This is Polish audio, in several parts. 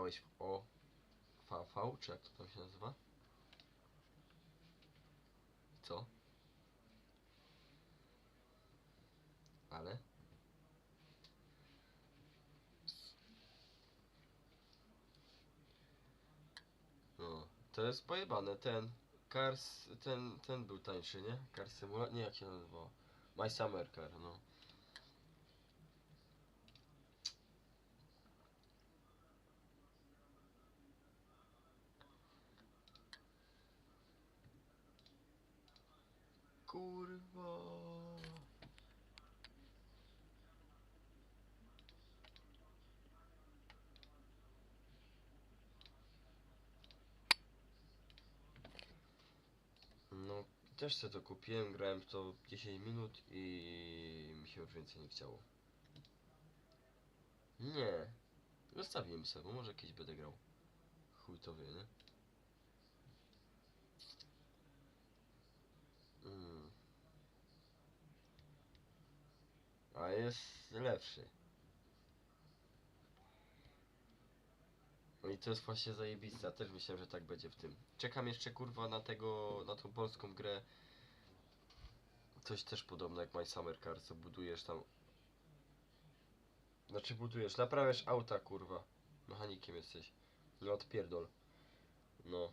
grałeś w O VV, czy jak to się nazywa? Co? Ale? No, to jest pojebane, ten Cars, ten, ten był tańszy, nie? Cars Simulator, nie jak się nazywało? My Summer Car, no. Kurwa. No, też sobie to kupiłem, grałem w to 10 minut i mi się już więcej nie chciało. Nie. Zostawiłem sobie, bo może kiedyś będę grał. Chuj to wie, nie? Jest lepszy. I to jest właśnie zajebiste, ja też myślałem, że tak będzie w tym. Czekam jeszcze kurwa na tego, na tą polską grę. Coś też podobne jak My Summer Car, co budujesz tam. Znaczy budujesz, naprawiasz auta kurwa. Mechanikiem jesteś. No odpierdol. No,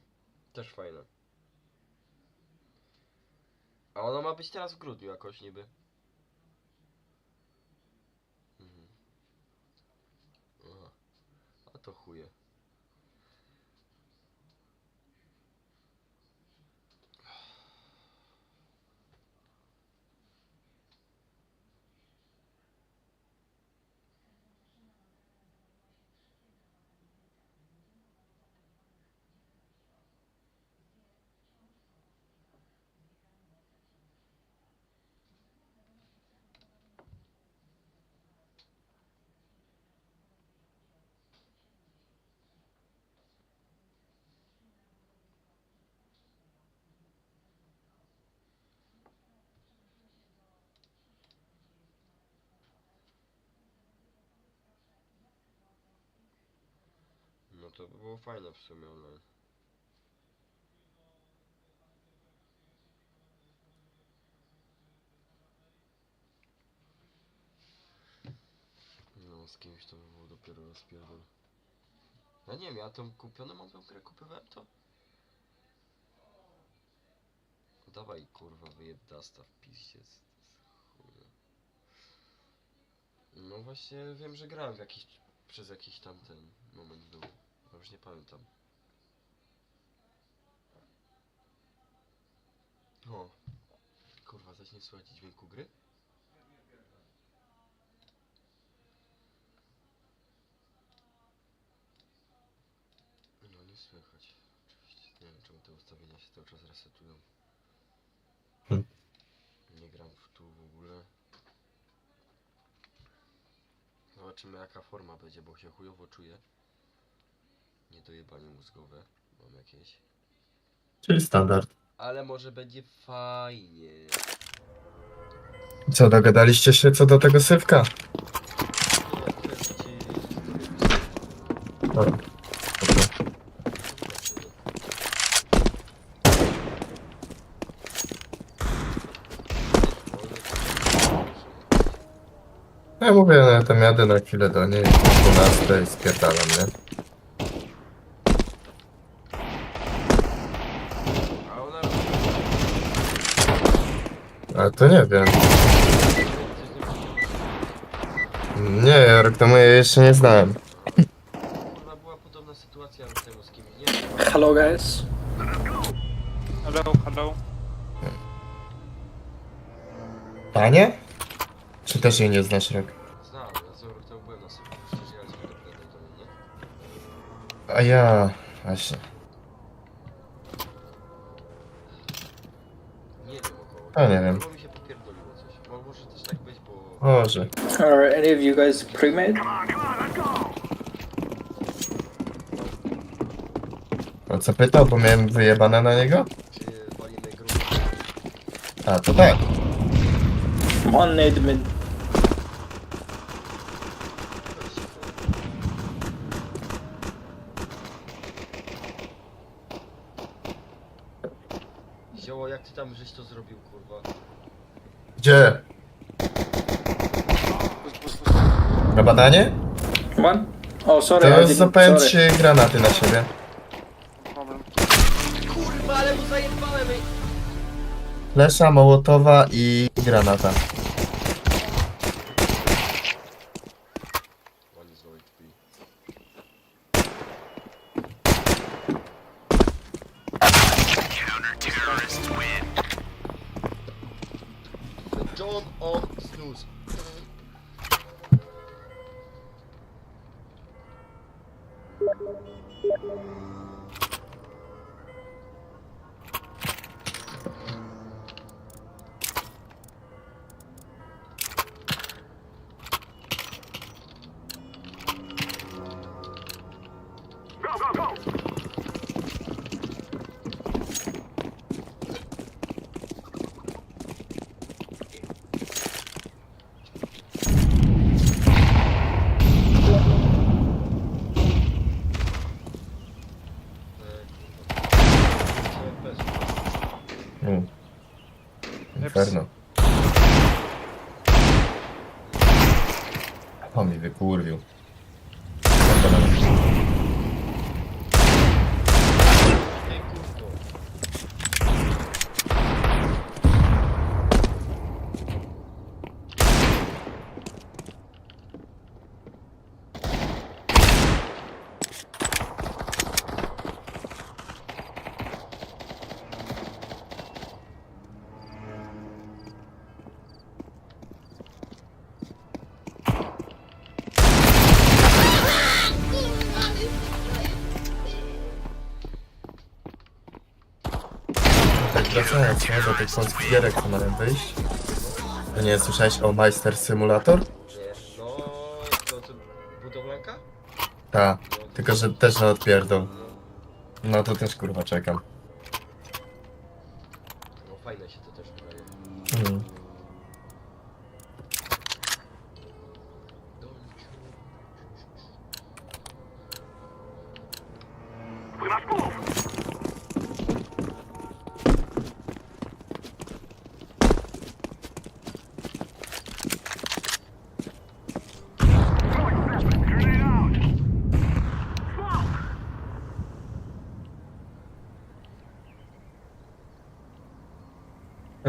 też fajne. A ono ma być teraz w grudniu jakoś niby. To chuje. No to by było fajne w sumie online. No z kimś to by było dopiero rozpierdol. Ja nie wiem, ja tą kupioną mam tą grę, kupowałem to? Dawaj kurwa wyjeb dasta w piździec. Chuja. No właśnie wiem, że grałem w jakiś, przez jakiś tam ten moment był. Ja już nie pamiętam. O. Kurwa, zacznie słuchać dźwięku gry? No nie słychać. Oczywiście. Nie wiem czemu te ustawienia się cały czas resetują. Hmm. Nie gram w tu w ogóle. Zobaczymy jaka forma będzie, bo się chujowo czuję. Niedojebanie mózgowe. Mam jakieś. Czyli standard. Ale może będzie fajnie. Co, dogadaliście się co do tego kwestii... Dobra. Dobra. Ja mówię, no ja tam jadę na chwilę do niej, 12 i spierdalam, nie? A ona... Ale to nie wiem. Nie, jej jeszcze nie znałem. Kurwa była podobna sytuacja rok temu z kimś. Nie wiem, Hello, guys. Hello, hello. Panie? Czy też jej nie znasz rok? znam, ja z rok temu byłem na sobie. Do domu, nie? A ja... Właśnie. Nie wiem około. A, nie wiem. Mi Boże. Are any of you guys pre-made? No co pytał, bo miałem wyjebane na niego? Czy? A, to tak. One nade mid. Zioło, jak ty tam żeś to zrobił, kurwa? Gdzie? Na badanie? One? Oh, sorry. I To didn't- zapędź sorry. granaty na siebie. Problem. Kurwa, ale mu zajebałem, ej! Lesza, Mołotowa i granata. Inferno. O mi wykurwił. Wracając no, do tych gierek, co mają wyjść. To nie słyszałeś o Meister Simulator? No, to, to budowlanka? Ta, No, tylko że też na odpierdol. No, No to też kurwa czekam. no fajne się to też wydaje. Mm.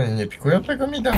Nie pikują tego mida?